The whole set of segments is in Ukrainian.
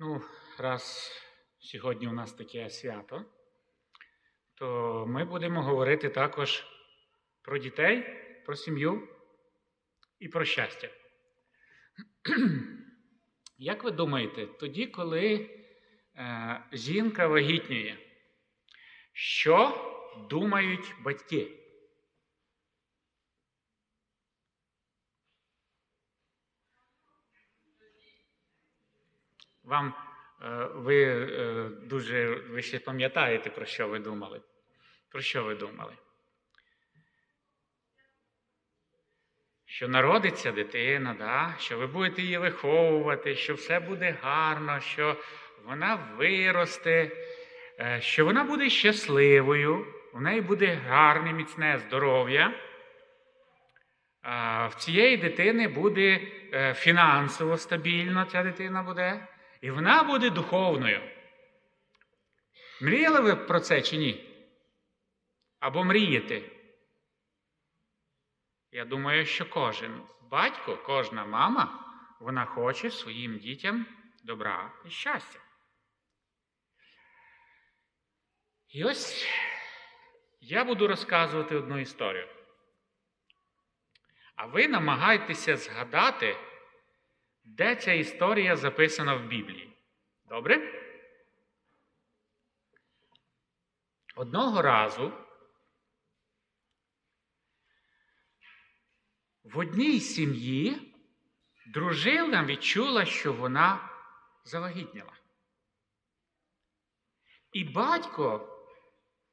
Ну, раз сьогодні у нас таке свято, то ми будемо говорити також про дітей, про сім'ю і про щастя. Як ви думаєте, тоді, коли е, жінка вагітнює, що думають батьки? Вам е, ви е, дуже ви ще пам'ятаєте, про що ви думали? Про що ви думали? Що народиться дитина, да? що ви будете її виховувати, що все буде гарно, що вона виросте, е, що вона буде щасливою, в неї буде гарне, міцне здоров'я. В цієї дитини буде фінансово стабільно, ця дитина буде, і вона буде духовною. Мріяли ви про це чи ні? Або мрієте? Я думаю, що кожен батько, кожна мама, вона хоче своїм дітям добра і щастя. І ось я буду розказувати одну історію. А ви намагайтеся згадати, де ця історія записана в Біблії. Добре? Одного разу в одній сім'ї дружина відчула, що вона завагітніла. І батько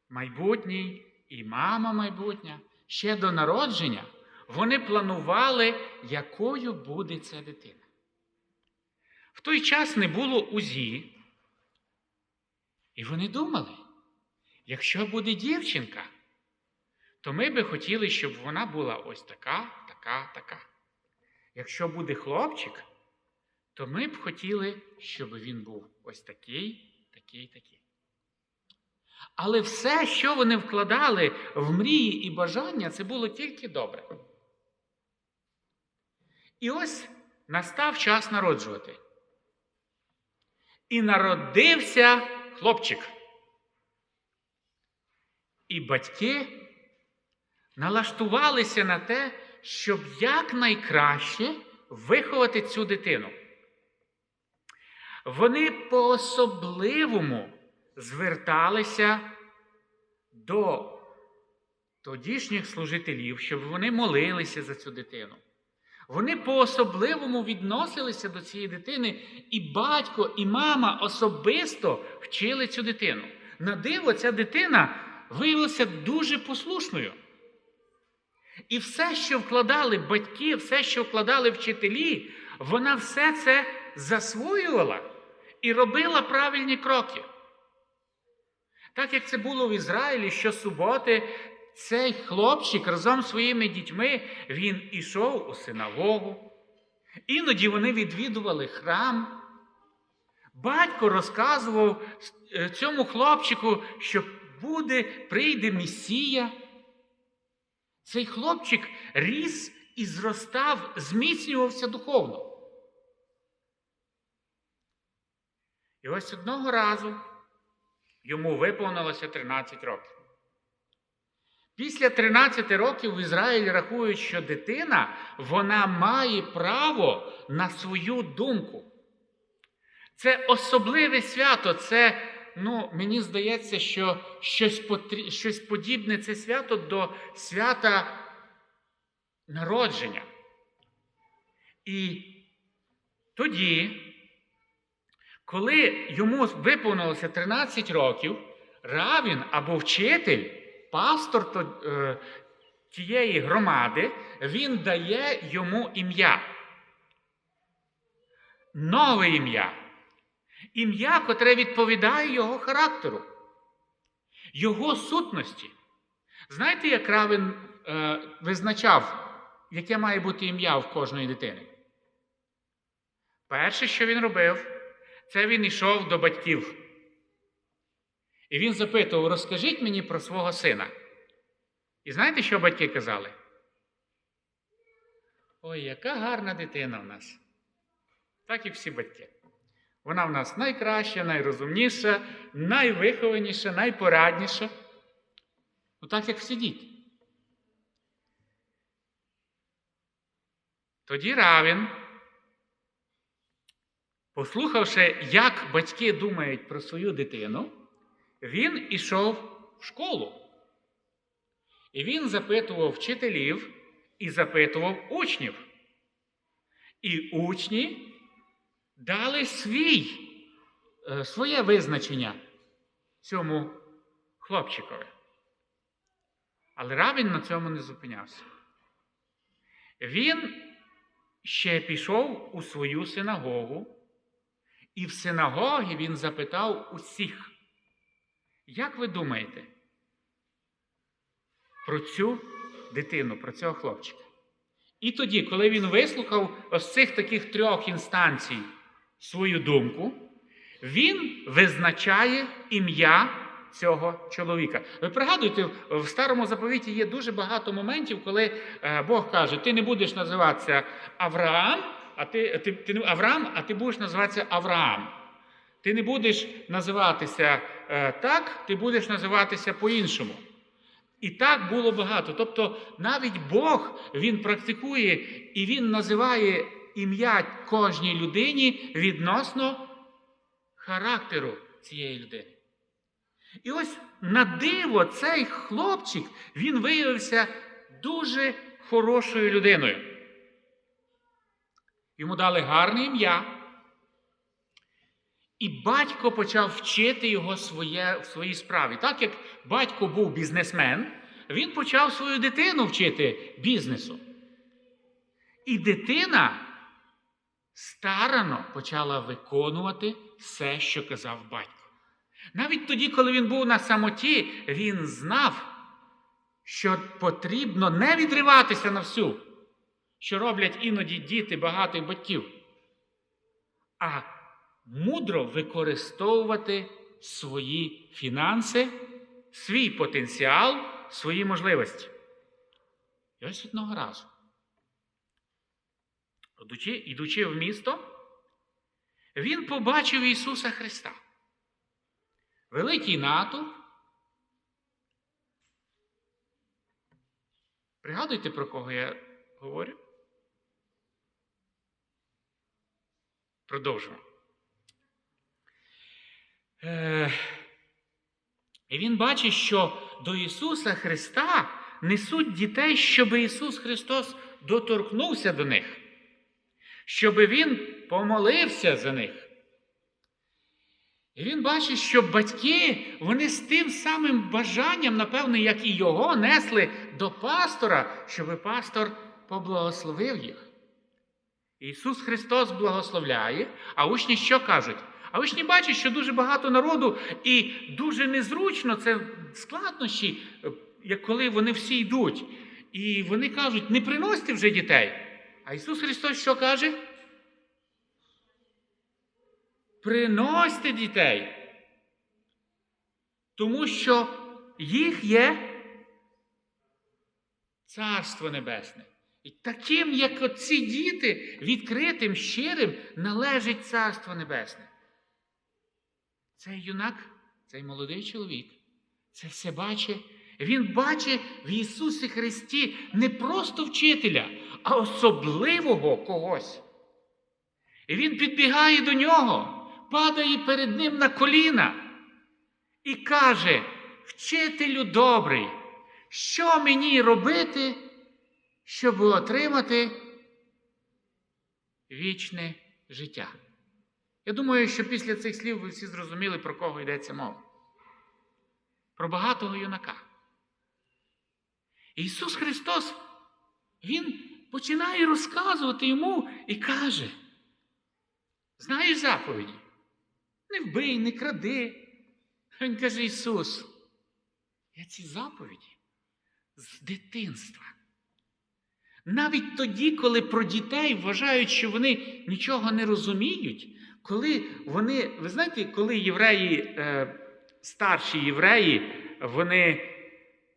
майбутній, і мама майбутня ще до народження вони планували, якою буде ця дитина. Той час не було УЗІ, і вони думали, якщо буде дівчинка, то ми би хотіли, щоб вона була ось така, така, така. Якщо буде хлопчик, то ми б хотіли, щоб він був ось такий, такий, такий. Але все, що вони вкладали в мрії і бажання, це було тільки добре. І ось настав час народжувати. І народився хлопчик. І батьки налаштувалися на те, щоб якнайкраще виховати цю дитину. Вони по-особливому зверталися до тодішніх служителів, щоб вони молилися за цю дитину. Вони по-особливому відносилися до цієї дитини, і батько, і мама особисто вчили цю дитину. На диво, ця дитина виявилася дуже послушною. І все, що вкладали батьки, все, що вкладали вчителі, вона все це засвоювала і робила правильні кроки. Так як це було в Ізраїлі щосуботи, цей хлопчик разом з своїми дітьми він ішов у синагогу. Іноді вони відвідували храм. Батько розказував цьому хлопчику, що буде, прийде Месія. Цей хлопчик ріс і зростав, зміцнювався духовно. І ось одного разу йому виповнилося 13 років. Після 13 років в Ізраїлі рахують, що дитина вона має право на свою думку. Це особливе свято, це, ну, мені здається, що щось, потрі... щось подібне це свято до свята народження. І тоді, коли йому виповнилося 13 років, равін або вчитель, пастор тієї громади, він дає йому ім'я. Нове ім'я. Ім'я, котре відповідає його характеру, його сутності. Знаєте, як равен е, визначав, яке має бути ім'я в кожної дитини? Перше, що він робив, це він йшов до батьків. І він запитував: розкажіть мені про свого сина. І знаєте, що батьки казали? Ой, яка гарна дитина в нас. Так і всі батьки. Вона в нас найкраща, найрозумніша, найвихованіша, найпорадніша. Ну, так як всі діти. Тоді Равін, послухавши, як батьки думають про свою дитину, він ішов в школу. І він запитував вчителів і запитував учнів. І учні дали свій, е, своє визначення цьому хлопчикові. Але Равін на цьому не зупинявся. Він ще пішов у свою синагогу, і в синагогі він запитав усіх, як ви думаєте про цю дитину, про цього хлопчика? І тоді, коли він вислухав ось цих таких трьох інстанцій свою думку, він визначає ім'я цього чоловіка. Ви пригадуєте, в старому заповіті є дуже багато моментів, коли е, Бог каже: ти не будеш називатися Авраам, а ти, ти, ти Авраам, а ти будеш називатися Авраам. Ти не будеш називатися так, ти будеш називатися по-іншому. І так було багато. Тобто навіть Бог він практикує і він називає ім'я кожній людині відносно характеру цієї людини. І ось на диво цей хлопчик він виявився дуже хорошою людиною. Йому дали гарне ім'я. І батько почав вчити його своє, в своїй справі. Так як батько був бізнесмен, він почав свою дитину вчити бізнесу. І дитина старано почала виконувати все, що казав батько. Навіть тоді, коли він був на самоті, він знав, що потрібно не відриватися на всю, що роблять іноді діти багатих батьків, а мудро використовувати свої фінанси, свій потенціал, свої можливості. І ось одного разу, ідучи в місто, він побачив Ісуса Христа. Великий натовп. Пригадуйте, про кого я говорю? Продовжуємо. Е, І він бачить, що до Ісуса Христа несуть дітей, щоб Ісус Христос доторкнувся до них, щоб Він помолився за них. І він бачить, що батьки, вони з тим самим бажанням, напевне, як і його, несли до пастора, щоб пастор поблагословив їх. Ісус Христос благословляє, а учні що кажуть? А учні бачать, що дуже багато народу і дуже незручно це складнощі, як коли вони всі йдуть. І вони кажуть, не приносьте вже дітей. А Ісус Христос що каже? Приносьте дітей. Тому що їх є Царство Небесне. І таким, як оці діти, відкритим, щирим, належить Царство Небесне. Цей юнак, цей молодий чоловік, це все бачить. Він бачить в Ісусі Христі не просто вчителя, а особливого когось. І він підбігає до нього падає перед ним на коліна і каже: Вчителю добрий, що мені робити, щоб отримати вічне життя? Я думаю, що після цих слів ви всі зрозуміли, про кого йдеться мова. Про багатого юнака. Ісус Христос, Він починає розказувати йому і каже: знаєш заповіді? Не вбий, не кради. Він каже Ісус, я ці заповіді з дитинства. Навіть тоді, коли про дітей вважають, що вони нічого не розуміють, коли вони, ви знаєте, коли євреї, е, старші євреї, вони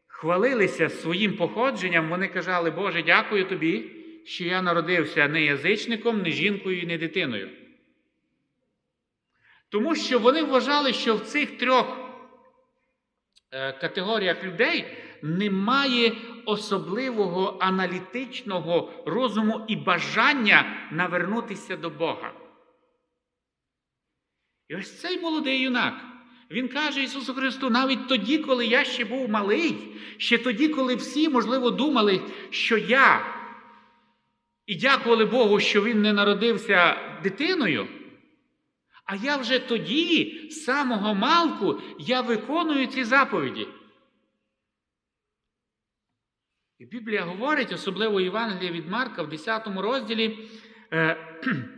хвалилися своїм походженням, вони казали, Боже, дякую тобі, що я народився не язичником, не жінкою і не дитиною. Тому що вони вважали, що в цих трьох е, категоріях людей немає особливого аналітичного розуму і бажання навернутися до Бога. І ось цей молодий юнак, він каже Ісусу Христу, навіть тоді, коли я ще був малий, ще тоді, коли всі, можливо, думали, що я, і дякували Богу, що він не народився дитиною. А я вже тоді, з самого малку, я виконую ці заповіді. І Біблія говорить, особливо Євангелія від Марка в 10 розділі, е,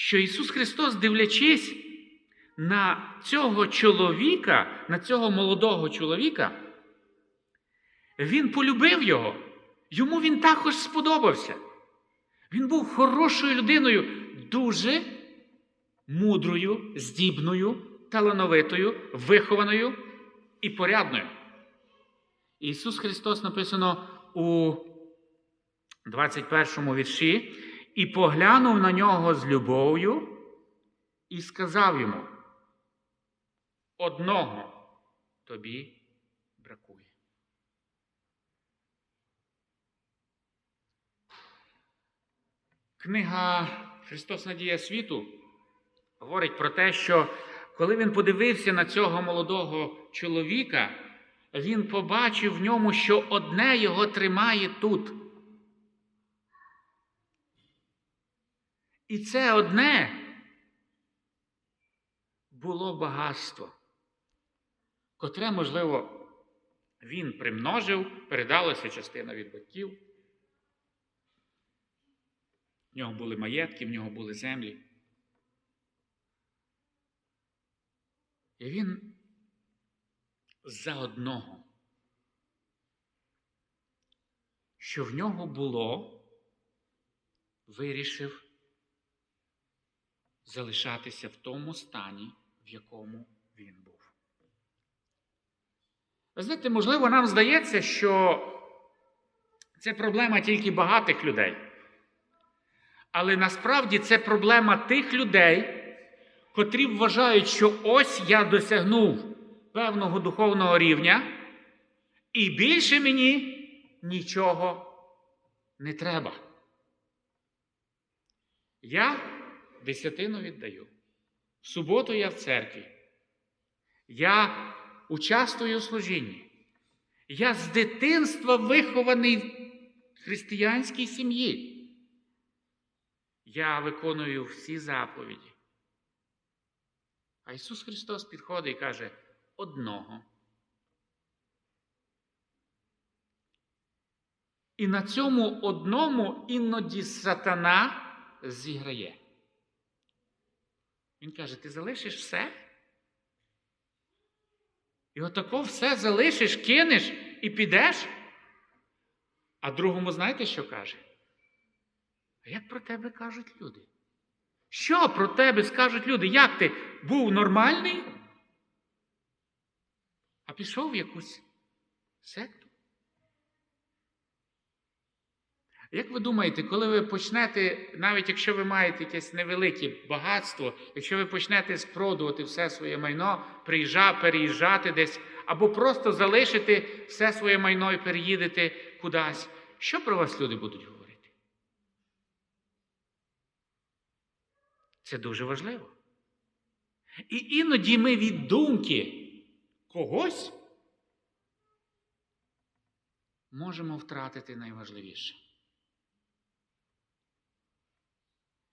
що Ісус Христос, дивлячись на цього чоловіка, на цього молодого чоловіка, Він полюбив його. Йому він також сподобався. Він був хорошою людиною, дуже мудрою, здібною, талановитою, вихованою і порядною. Ісус Христос написано у 21 вірші, і поглянув на нього з любов'ю і сказав йому: одного тобі бракує. Книга Христос Надія світу говорить про те, що коли він подивився на цього молодого чоловіка, він побачив в ньому, що одне його тримає тут. І це одне було багатство, котре, можливо, він примножив, передалася частина від батьків. В нього були маєтки, в нього були землі. І він за одного, що в нього було, вирішив залишатися в тому стані, в якому він був. Ви знаєте, можливо, нам здається, що це проблема тільки багатих людей. Але насправді це проблема тих людей, котрі вважають, що ось я досягнув певного духовного рівня, і більше мені нічого не треба. Я десятину віддаю. В суботу я в церкві. Я участвую у служінні. Я з дитинства вихований в християнській сім'ї. Я виконую всі заповіді. А Ісус Христос підходить і каже одного. І на цьому одному іноді сатана зіграє. Він каже: ти залишиш все? І отако все залишиш, кинеш і підеш. А другому знаєте, що каже? А як про тебе кажуть люди? Що про тебе скажуть люди? Як ти був нормальний? А пішов в якусь секту? Як ви думаєте, коли ви почнете, навіть якщо ви маєте якесь невелике багатство, якщо ви почнете спродувати все своє майно, приїжджати, переїжджати десь, або просто залишити все своє майно і переїдете кудись, що про вас люди будуть говорити? Це дуже важливо. І іноді ми від думки когось можемо втратити найважливіше.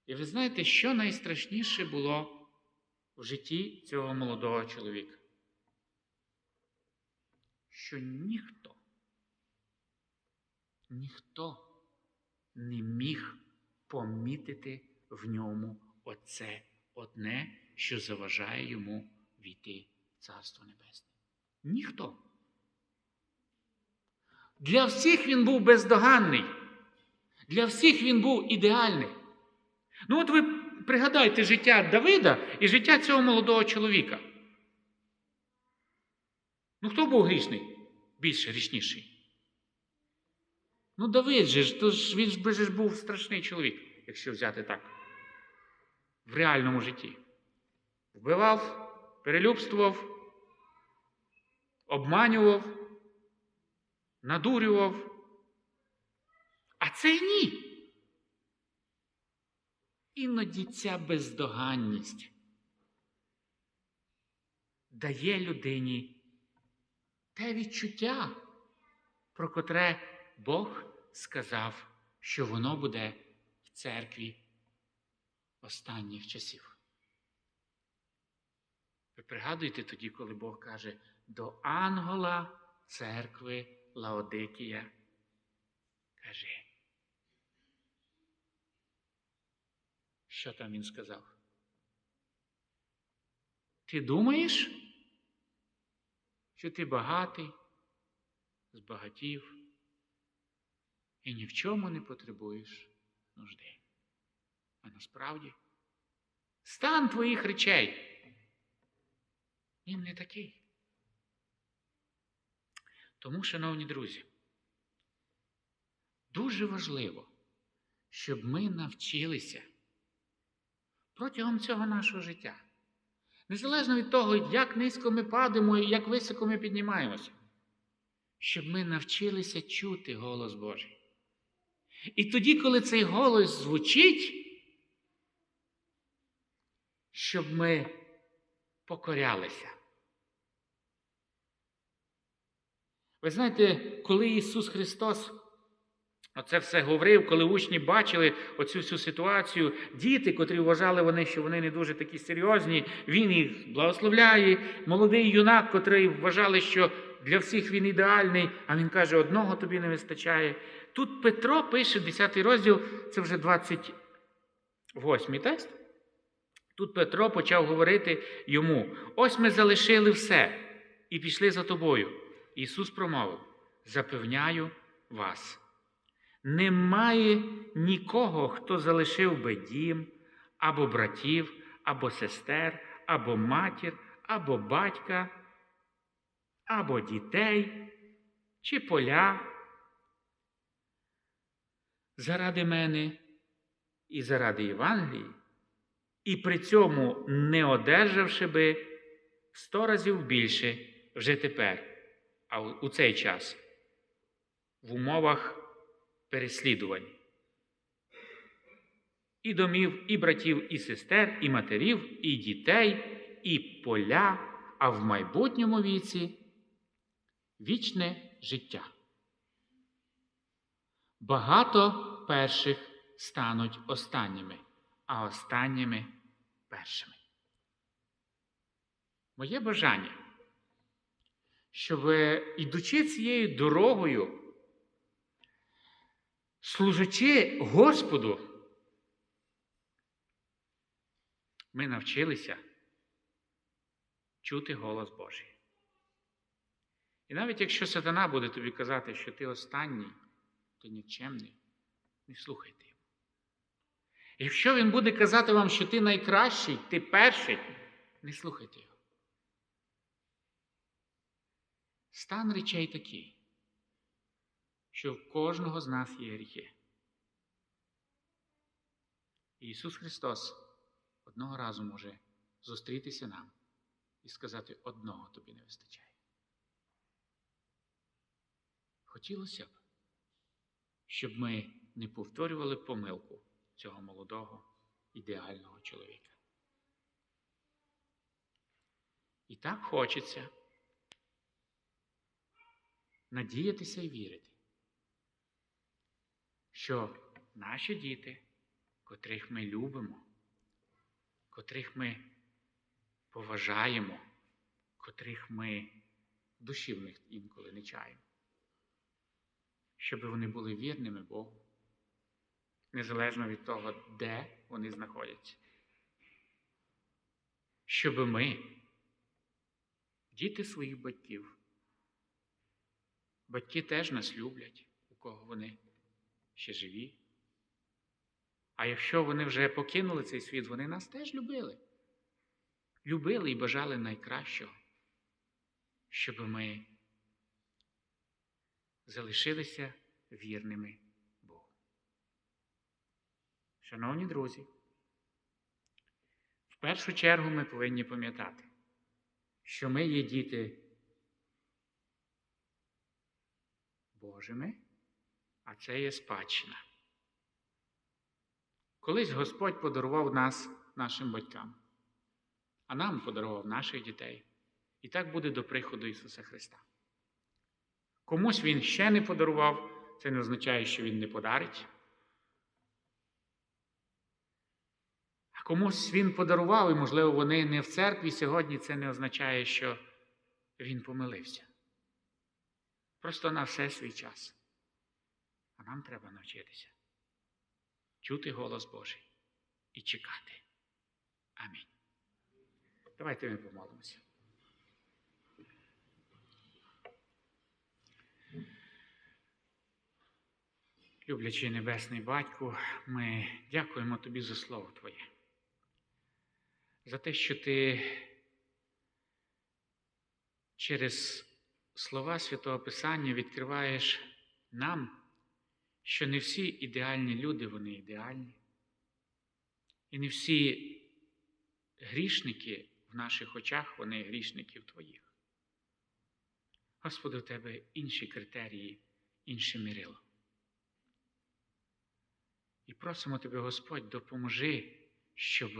І ви знаєте, що найстрашніше було в житті цього молодого чоловіка? Що ніхто, ніхто не міг помітити в ньому оце одне, що заважає йому війти в Царство Небесне. Ніхто. Для всіх він був бездоганний. Для всіх він був ідеальний. Ну, от ви пригадайте життя Давида і життя цього молодого чоловіка. Ну, хто був грішний? Більше грішніший? Ну, Давид же ж, то ж він ж, ж був страшний чоловік, якщо взяти так. В реальному житті. вбивав, перелюбствував, обманював, надурював. А цей ні. Іноді ця бездоганність дає людині те відчуття, про котре Бог сказав, що воно буде в церкві останніх часів. Ви пригадуєте тоді, коли Бог каже до ангела церкви Лаодикія, каже, що там він сказав? Ти думаєш, що ти багатий, збагатів і ні в чому не потребуєш нужди. А насправді стан твоїх речей він не такий. Тому, шановні друзі, дуже важливо, щоб ми навчилися протягом цього нашого життя. Незалежно від того, як низько ми падаємо і як високо ми піднімаємося, щоб ми навчилися чути голос Божий. І тоді, коли цей голос звучить, щоб ми покорялися. Ви знаєте, коли Ісус Христос оце все говорив, коли учні бачили оцю всю ситуацію, діти, котрі вважали вони, що вони не дуже такі серйозні, Він їх благословляє, молодий юнак, котрий вважали, що для всіх він ідеальний, а він каже, одного тобі не вистачає. Тут Петро пише 10 розділ, це вже 28 текст. Тут Петро почав говорити йому: ось ми залишили все і пішли за тобою. Ісус промовив: Запевняю вас, немає нікого, хто залишив би дім, або братів, або сестер, або матір, або батька, або дітей, чи поля. Заради мене і заради Євангелії, і при цьому не одержавши би сто разів більше вже тепер а у цей час в умовах переслідувань. І домів, і братів, і сестер, і матерів, і дітей, і поля, а в майбутньому віці вічне життя. Багато перших стануть останніми, а останніми першими. Моє бажання щоб, ідучи цією дорогою, служачи Господу, ми навчилися чути голос Божий. І навіть якщо сатана буде тобі казати, що ти останній, ти нікчемний, не слухайте його. Якщо він буде казати вам, що ти найкращий, ти перший, не слухайте його. Стан речей такий, що в кожного з нас є гріхи. Ісус Христос одного разу може зустрітися нам і сказати одного тобі не вистачає. Хотілося б, щоб ми не повторювали помилку цього молодого ідеального чоловіка. І так хочеться надіятися і вірити, що наші діти, котрих ми любимо, котрих ми поважаємо, котрих ми душі в них інколи не чаємо, щоб вони були вірними Богу, незалежно від того, де вони знаходяться. Щоб ми, діти своїх батьків, Батьки теж нас люблять, у кого вони ще живі. А якщо вони вже покинули цей світ, вони нас теж любили. Любили і бажали найкращого, щоб ми залишилися вірними Богу. Шановні друзі, в першу чергу ми повинні пам'ятати, що ми є діти Божими, а це є спадщина. Колись Господь подарував нас нашим батькам, а нам подарував наших дітей. І так буде до приходу Ісуса Христа. Комусь Він ще не подарував, це не означає, що Він не подарить. А комусь Він подарував, і, можливо, вони не в церкві сьогодні, це не означає, що Він помилився. Просто на все свій час. А нам треба навчитися чути голос Божий і чекати. Амінь. Давайте ми помолимося. Люблячий Небесний Батьку, ми дякуємо Тобі за Слово Твоє, за те, що Ти через слова Святого Писання відкриваєш нам, що не всі ідеальні люди, вони ідеальні. І не всі грішники в наших очах, вони грішників Твоїх. Господи, у Тебе інші критерії, інше мірило. І просимо Тебе, Господь, допоможи, щоб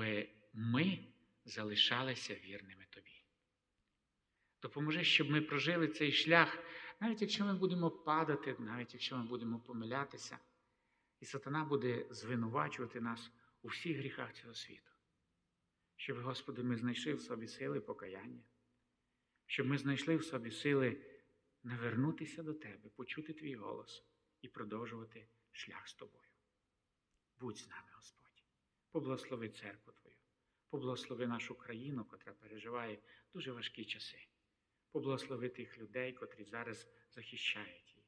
ми залишалися вірними Тобі. Допоможи, щоб ми прожили цей шлях, навіть якщо ми будемо падати, навіть якщо ми будемо помилятися, і сатана буде звинувачувати нас у всіх гріхах цього світу. Щоб, Господи, ми знайшли в собі сили покаяння, щоб ми знайшли в собі сили навернутися до Тебе, почути Твій голос і продовжувати шлях з Тобою. Будь з нами, Господь. Поблагослови церкву Твою, поблагослови нашу країну, котра переживає дуже важкі часи. Поблагослови тих людей, котрі зараз захищають її.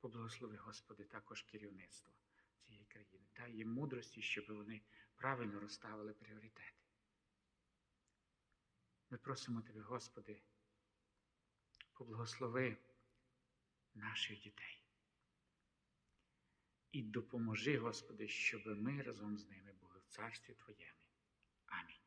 Поблагослови, Господи, також керівництво цієї країни. Дай їм мудрості, щоб вони правильно розставили пріоритети. Ми просимо Тебе, Господи, поблагослови наших дітей. І допоможи, Господи, щоб ми разом з ними були в Царстві Твоєму. Амінь.